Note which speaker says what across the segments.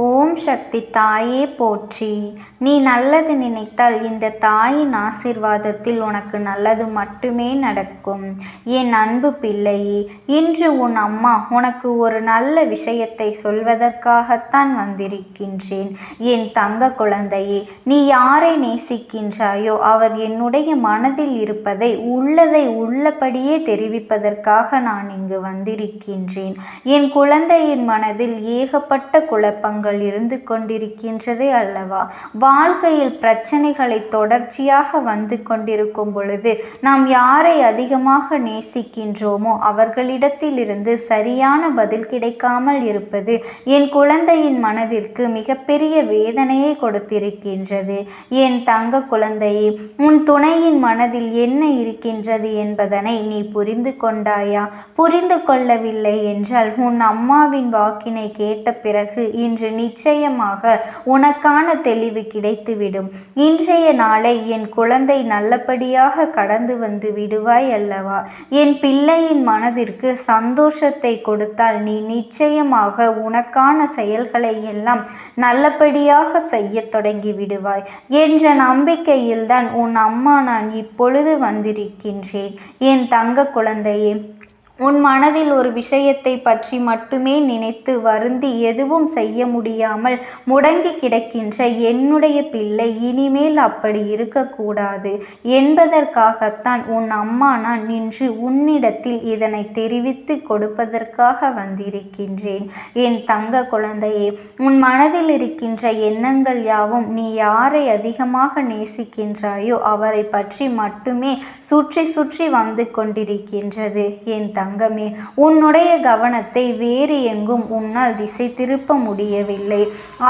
Speaker 1: ஓம் சக்தி தாயே போற்றி. நீ நல்லது நினைத்தால் இந்த தாயின் ஆசிர்வாதத்தில் உனக்கு நல்லது மட்டுமே நடக்கும். என் அன்பு பிள்ளையே இன்று உன் அம்மா உனக்கு ஒரு நல்ல விஷயத்தை சொல்வதற்காகத்தான் வந்திருக்கின்றேன். என் தங்க குழந்தையே நீ யாரை நேசிக்கின்றாயோ அவர் என்னுடைய மனதில் இருப்பதை உள்ளதை உள்ளபடியே தெரிவிப்பதற்காக நான் இங்கு வந்திருக்கின்றேன். என் குழந்தையின் மனதில் ஏகப்பட்ட குழப்பங்கள் குழப்பங்கள் இருந்து கொண்டிருக்கின்றதே அல்லவா? வாழ்க்கையில் பிரச்சனைகளை தொடர்ச்சியாக வந்து கொண்டிருக்கும் பொழுது நாம் யாரை அதிகமாக நேசிக்கின்றோமோ அவர்களிடத்திலிருந்து சரியான பதில் கிடைக்காமல் இருப்பது என் குழந்தையின் மனதிற்கு மிகப்பெரிய வேதனையை கொடுத்திருக்கின்றது. என் தங்க குழந்தையே உன் துணையின் மனதில் என்ன இருக்கின்றது என்பதனை நீ புரிந்து கொண்டாயா? புரிந்து கொள்ளவில்லை என்றால் உன் அம்மாவின் வாக்கினை கேட்ட பிறகு இன்று நிச்சயமாக உனக்கான தெளிவு கிடைத்துவிடும். இன்றைய நாளை என் குழந்தை நல்லபடியாக கடந்து வந்து விடுவாய் அல்லவா? என் பிள்ளையின் மனதிற்கு சந்தோஷத்தை கொடுத்தால் நீ நிச்சயமாக உனக்கான செயல்களை எல்லாம் நல்லபடியாக செய்ய தொடங்கி விடுவாய். என்ற நம்பிக்கையில்தான் உன் அம்மா நான் இப்பொழுது வந்திருக்கின்றேன். என் தங்க குழந்தையே உன் மனதில் ஒரு விஷயத்தை பற்றி மட்டுமே நினைத்து வருந்தி எதுவும் செய்ய முடியாமல் முடங்கி கிடக்கின்ற என்னுடைய பிள்ளை இனிமேல் அப்படி இருக்கக்கூடாது என்பதற்காகத்தான் உன் அம்மா நான் நின்று உன்னிடத்தில் இதனை தெரிவித்து கொடுப்பதற்காக வந்திருக்கின்றேன். என் தங்க குழந்தையே உன் மனதில் இருக்கின்ற எண்ணங்கள் யாவும் நீ யாரை அதிகமாக நேசிக்கின்றாயோ அவரை பற்றி மட்டுமே சுற்றி சுற்றி வந்து கொண்டிருக்கின்றது. என் தங்க தங்கமே உன்னுடைய கவனத்தை வேறு எங்கும் உன்னால் திசை திருப்ப முடியவில்லை.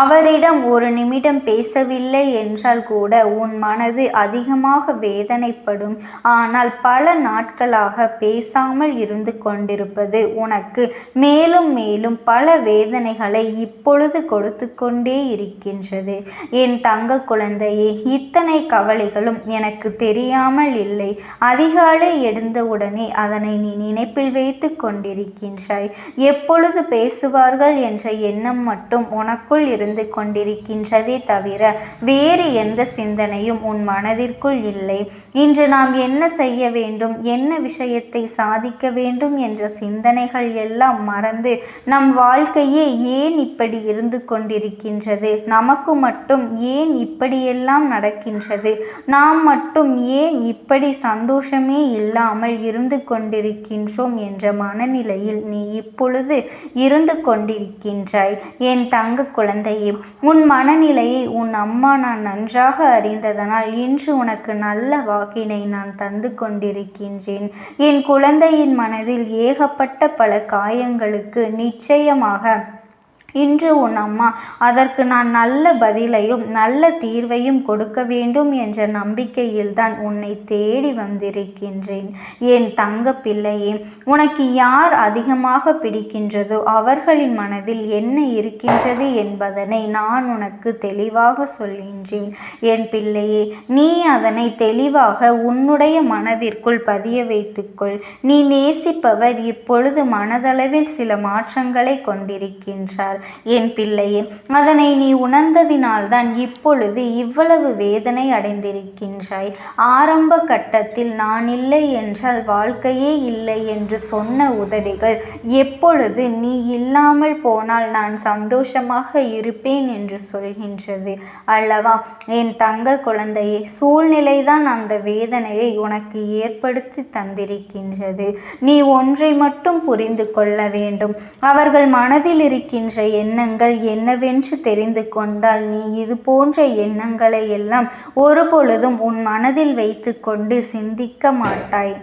Speaker 1: அவரிடம் ஒரு நிமிடம் பேசவில்லை என்றால் கூட உன் மனது அதிகமாக வேதனைப்படும். ஆனால் பல நாட்களாக பேசாமல் இருந்து கொண்டிருப்பது உனக்கு மேலும் மேலும் பல வேதனைகளை இப்பொழுது கொடுத்து கொண்டே இருக்கின்றது. என் தங்க குழந்தையே இத்தனை கவலைகளும் எனக்கு தெரியாமல் இல்லை. அதிகாலை எழுந்தவுடனே அதனை நீ நினைப்பில் வைத்து கொண்டிருக்கின்றாய் எப்பொழுது பேசுவார்கள் என்ற எண்ணம் மட்டும் உனக்குள் இருந்து கொண்டிருக்கின்றதே தவிர வேறு எந்த சிந்தனையும் உன் மனதிற்குள் இல்லை. இன்று நாம் என்ன செய்ய வேண்டும் என்ன விஷயத்தை சாதிக்க வேண்டும் என்ற சிந்தனைகள் எல்லாம் மறந்து நம் வாழ்க்கையே ஏன் இப்படி இருந்து கொண்டிருக்கின்றது? நமக்கு மட்டும் ஏன் இப்படியெல்லாம் நடக்கின்றது? நாம் மட்டும் ஏன் இப்படி சந்தோஷமே இல்லாமல் இருந்து கொண்டிருக்கின்றோம்? என்ற மனநிலையில் நீ இப்பொழுது இருந்து கொண்டிருக்கின்றாய். என் தங்க குழந்தையே உன் மனநிலையை உன் அம்மா நான் நன்றாக அறிந்ததனால் இன்று உனக்கு நல்ல வாக்கினை நான் தந்து கொண்டிருக்கின்றேன். என் குழந்தையின் மனதில் ஏகப்பட்ட பல காயங்களுக்கு நிச்சயமாக இன்று உன் அம்மா அதற்கு நான் நல்ல பதிலையும் நல்ல தீர்வையும் கொடுக்க வேண்டும் என்ற நம்பிக்கையில்தான் உன்னை தேடி வந்திருக்கின்றேன். என் தங்க பிள்ளையே உனக்கு யார் அதிகமாக பிடிக்கின்றதோ அவர்களின் மனதில் என்ன இருக்கின்றது என்பதனை நான் உனக்கு தெளிவாக சொல்கின்றேன். என் பிள்ளையே நீ அதனை தெளிவாக உன்னுடைய மனதிற்குள் பதிய வைத்துக்கொள். நீ நேசிப்பவர் இப்பொழுது மனதளவில் சில மாற்றங்களை கொண்டிருக்கின்றார். என் பிள்ளையே அதனை நீ உணர்ந்ததினால்தான் இப்பொழுது இவ்வளவு வேதனை அடைந்திருக்கின்றாய். ஆரம்ப கட்டத்தில் நான் இல்லை என்றால் வாழ்க்கையே இல்லை என்று சொன்ன உதவிகள் எப்பொழுது நீ இல்லாமல் போனால் நான் சந்தோஷமாக இருப்பேன் என்று சொல்கின்றது. அல்லவா என் தங்க குழந்தையே சூழ்நிலைதான் அந்த வேதனையை உனக்கு ஏற்படுத்தி தந்திருக்கின்றது. நீ ஒன்றை மட்டும் புரிந்து கொள்ள வேண்டும். அவர்கள் மனதில் இருக்கின்ற எண்ணங்கள் என்னவென்று தெரிந்து கொண்டால் நீ இது போன்ற எண்ணங்களை எல்லாம் ஒருபொழுதும் உன் மனதில் வைத்துக்கொண்டு சிந்திக்க மாட்டாய்.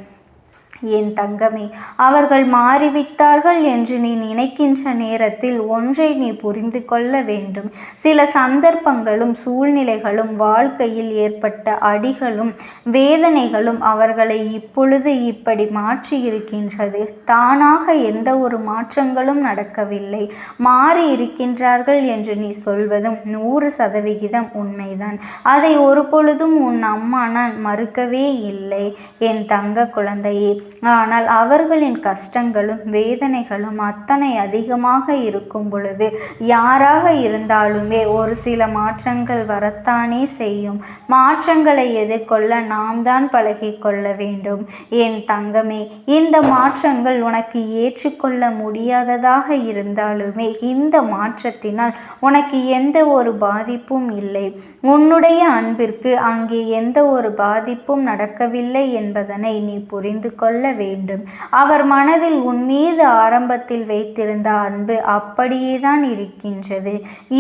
Speaker 1: என் தங்கமே அவர்கள் மாறிவிட்டார்கள் என்று நீ நினைக்கின்ற நேரத்தில் ஒன்றை நீ புரிந்து கொள்ள வேண்டும். சில சந்தர்ப்பங்களும் சூழ்நிலைகளும் வாழ்க்கையில் ஏற்பட்ட அடிகளும் வேதனைகளும் அவர்களை இப்பொழுது இப்படி மாற்றி இருக்கின்றது தானாக எந்த ஒரு மாற்றங்களும் நடக்கவில்லை. மாறி இருக்கின்றார்கள் என்று நீ சொல்வதும் நூறு சதவிகிதம் உண்மைதான். அதை ஒரு பொழுதும் உன் அம்மா நான் மறுக்கவே இல்லை. என் தங்க குழந்தையே ஆனால் அவர்களின் கஷ்டங்களும் வேதனைகளும் அத்தனை அதிகமாக இருக்கும் பொழுது யாராக இருந்தாலுமே ஒரு சில மாற்றங்கள் வரத்தானே செய்யும். மாற்றங்களை எதிர்கொள்ள நாம் தான் பழகி கொள்ள வேண்டும். என் தங்கமே இந்த மாற்றங்கள் உனக்கு ஏற்றுக்கொள்ள முடியாததாக இருந்தாலுமே இந்த மாற்றத்தினால் உனக்கு எந்த ஒரு பாதிப்பும் இல்லை. உன்னுடைய அன்பிற்கு அங்கே எந்த ஒரு பாதிப்பும் நடக்கவில்லை என்பதனை நீ புரிந்து கொள்ள வேண்டும். அவர் மனதில் உன் மீது ஆரம்பத்தில் வைத்திருந்த அன்பு அப்படியே தான் இருக்கின்றது.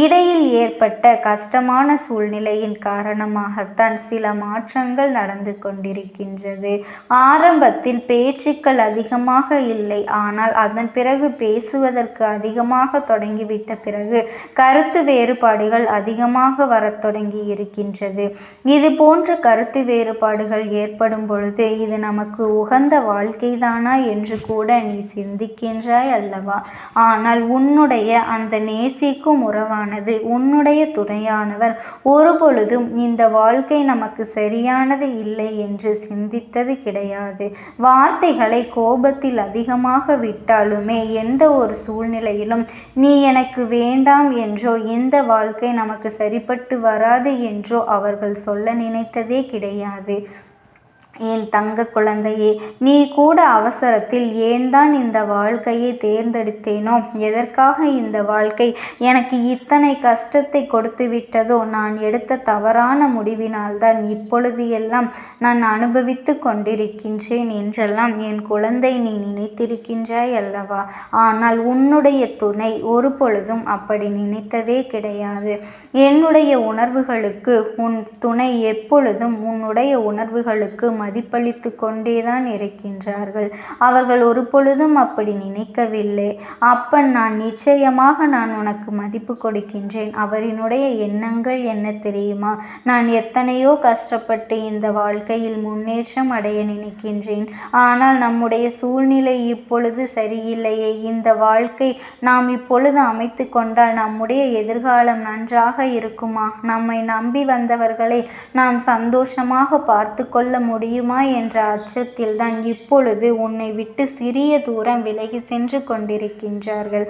Speaker 1: இடையில் ஏற்பட்ட கஷ்டமான சூழ்நிலையின் காரணமாகத்தான் சில மாற்றங்கள் நடந்து கொண்டிருக்கின்றது. ஆரம்பத்தில் பேச்சுக்கள் அதிகமாக இல்லை. ஆனால் அதன் பிறகு பேசுவதற்கு அதிகமாக தொடங்கிவிட்ட பிறகு கருத்து வேறுபாடுகள் அதிகமாக வரத் தொடங்கி இருக்கின்றது இது போன்ற கருத்து வேறுபாடுகள் ஏற்படும் பொழுது இது நமக்கு உகந்த வாழ்க்கைதானா என்று கூட நீ சிந்திக்கின்றாய் அல்லவா? ஆனால் உன்னுடைய அந்த நேசிக்கும் உறவானது உன்னுடைய துணையானவர். ஒரு பொழுதும் இந்த வாழ்க்கை நமக்கு சரியானது இல்லை என்று சிந்தித்தது கிடையாது. வார்த்தைகளை கோபத்தில் அதிகமாக விட்டாலுமே எந்த ஒரு சூழ்நிலையிலும் நீ எனக்கு வேண்டாம் என்றோ இந்த வாழ்க்கை நமக்கு சரிப்பட்டு வராது என்றோ அவர்கள் சொல்ல நினைத்ததே கிடையாது. என் தங்க குழந்தையே நீ கூட அவசரத்தில் ஏன் தான் இந்த வாழ்க்கையை தேர்ந்தெடுத்தேனோ? எதற்காக இந்த வாழ்க்கை எனக்கு இத்தனை கஷ்டத்தை கொடுத்து விட்டதோ? நான் எடுத்த தவறான முடிவினால்தான் இப்பொழுது எல்லாம் நான் அனுபவித்து கொண்டிருக்கின்றேன் என்றெல்லாம் என் குழந்தை நீ நினைத்திருக்கின்றாய் அல்லவா? ஆனால் உன்னுடைய துணை ஒரு பொழுதும் அப்படி நினைத்ததே கிடையாது. என்னுடைய உணர்வுகளுக்கு உன் துணை எப்பொழுதும் உன்னுடைய உணர்வுகளுக்கு மதிப்பளித்து கொண்டேதான் இருக்கின்றார்கள். அவர்கள் ஒரு பொழுதும் அப்படி நினைக்கவில்லை. அப்பன் நான் நிச்சயமாக நான் உனக்கு மதிப்பு கொடுக்கின்றேன். அவரினுடைய எண்ணங்கள் என்ன தெரியுமா? நான் எத்தனையோ கஷ்டப்பட்டு இந்த வாழ்க்கையில் முன்னேற்றம் அடைய நினைக்கின்றேன். ஆனால் நம்முடைய சூழ்நிலை இப்பொழுது சரியில்லையே. இந்த வாழ்க்கை நாம் இப்பொழுது அமைத்து கொண்டால் நம்முடைய எதிர்காலம் நன்றாக இருக்குமா? நம்மை நம்பி வந்தவர்களை நாம் சந்தோஷமாக பார்த்து கொள்ள முடியும்? முடியுமா என்ற அச்சத்தில் தான் இப்பொழுது உன்னை விட்டு சிறிய தூரம் விலகி சென்று கொண்டிருக்கின்றார்கள்.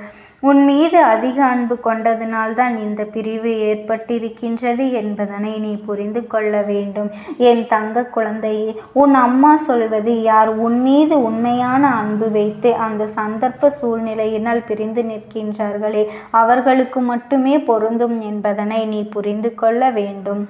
Speaker 1: உன் மீது அதிக அன்பு கொண்டதனால்தான் இந்த பிரிவு ஏற்பட்டிருக்கின்றது என்பதனை நீ புரிந்து கொள்ள வேண்டும். என் தங்க குழந்தையே உன் அம்மா சொல்வது யார்? உன் மீது உண்மையான அன்பு வைத்து அந்த சந்தர்ப்ப சூழ்நிலையினால் பிரிந்து நிற்கின்றார்களே. அவர்களுக்கு மட்டுமே பொருந்தும் என்பதனை நீ புரிந்து கொள்ள வேண்டும்.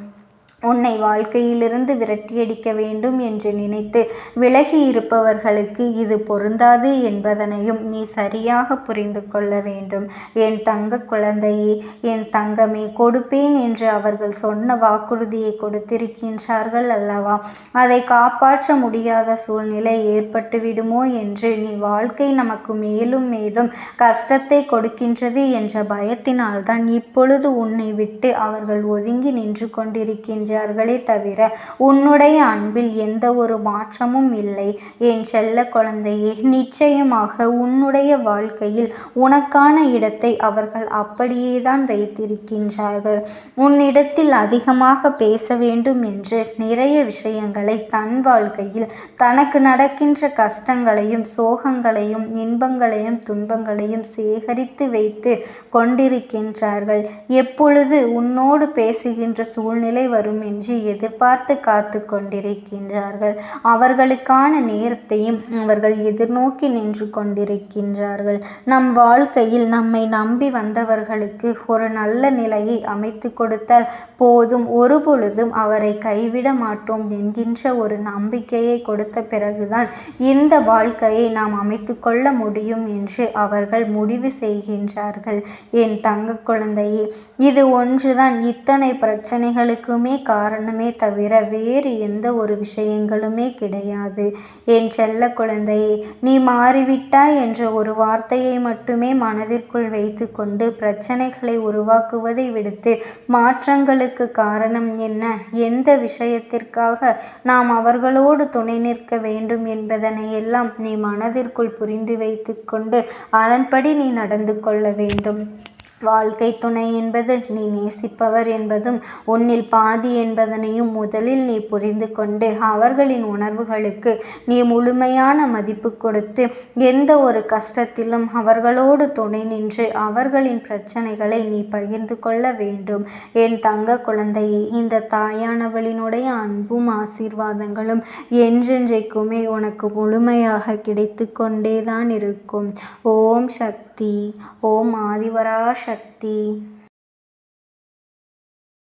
Speaker 1: உன்னை வாழ்க்கையிலிருந்து விரட்டியடிக்க வேண்டும் என்று நினைத்து விலகி இருப்பவர்களுக்கு இது பொருந்தாது என்பதனையும் நீ சரியாக புரிந்து கொள்ள வேண்டும். என் தங்க குழந்தையே என் தங்கமே கொடுப்பேன் என்று அவர்கள் சொன்ன வாக்குறுதியை கொடுத்திருக்கின்றார்கள் அல்லவா? அதை காப்பாற்ற முடியாத சூழ்நிலை ஏற்பட்டுவிடுமோ என்று நீ வாழ்க்கை நமக்கு மேலும் மேலும் கஷ்டத்தை கொடுக்கின்றது என்ற பயத்தினால்தான் இப்பொழுது உன்னை விட்டு அவர்கள் ஒதுங்கி நின்று கொண்டிருக்கின்ற என்றார்களே தவிர உன்னுடைய அன்பில் எந்த ஒரு மாற்றமும் இல்லை. என் செல்ல குழந்தையே நிச்சயமாக உன்னுடைய வாழ்க்கையில் உனக்கான இடத்தை அவர்கள் அப்படியே தான் வைத்திருக்கின்றார்கள். உன்னிடத்தில் அதிகமாக பேச வேண்டும் என்று நிறைய விஷயங்களை தன் வாழ்க்கையில் தனக்கு நடக்கின்ற கஷ்டங்களையும் சோகங்களையும் இன்பங்களையும் துன்பங்களையும் சேகரித்து வைத்து கொண்டிருக்கின்றார்கள். எப்பொழுது உன்னோடு பேசுகின்ற சூழ்நிலை வரும் என்று எதிர்பார்த்து காத்து கொண்டிருக்கின்றார்கள். அவர்களுக்கான நேரத்தையும் அவர்கள் எதிர்நோக்கி நின்று கொண்டிருக்கின்றார்கள். நம் வாழ்க்கையில் நம்மை நம்பி வந்தவர்களுக்கு ஒரு நல்ல நிலையை அமைத்து கொடுத்தால் போதும். ஒரு பொழுதும் அவரை கைவிட மாட்டோம் என்கின்ற ஒரு நம்பிக்கையை கொடுத்த பிறகுதான் இந்த வாழ்க்கையை நாம் அமைத்து கொள்ள முடியும் என்று அவர்கள் முடிவு செய்கின்றார்கள். என் தங்க குழந்தையே இது ஒன்றுதான். இத்தனை பிரச்சனைகளுக்குமே காரணமே தவிர வேறு எந்த ஒரு விஷயங்களுமே கிடையாது. என் செல்ல குழந்தையே நீ மாறிவிட்டாய் என்ற ஒரு வார்த்தையை மட்டுமே மனதிற்குள் வைத்துக்கொண்டு பிரச்சனைகளை உருவாக்குவதை விடுத்து மாற்றங்களுக்கு காரணம் என்ன? எந்த விஷயத்திற்காக நாம் அவர்களோடு துணை நிற்க வேண்டும் என்பதனை எல்லாம் நீ மனதிற்குள் புரிந்து வைத்துக்கொண்டு அதன்படி நீ நடந்து கொள்ள வேண்டும். வாழ்க்கை துணை என்பது நீ நேசிப்பவர் என்பதும் உன்னில் பாதி என்பதனையும் முதலில் நீ புரிந்து கொண்டு அவர்களின் உணர்வுகளுக்கு நீ முழுமையான மதிப்பு கொடுத்து எந்த ஒரு கஷ்டத்திலும் அவர்களோடு துணை நின்று அவர்களின் பிரச்சனைகளை நீ பகிர்ந்து கொள்ள வேண்டும். என் தங்க குழந்தையை இந்த தாயானவளினுடைய அன்பும் ஆசீர்வாதங்களும் என்றென்றைக்குமே உனக்கு முழுமையாக கிடைத்து கொண்டேதான் இருக்கும். ஓம் சக்தி ஓம் ஆதிவராஷ சக்தி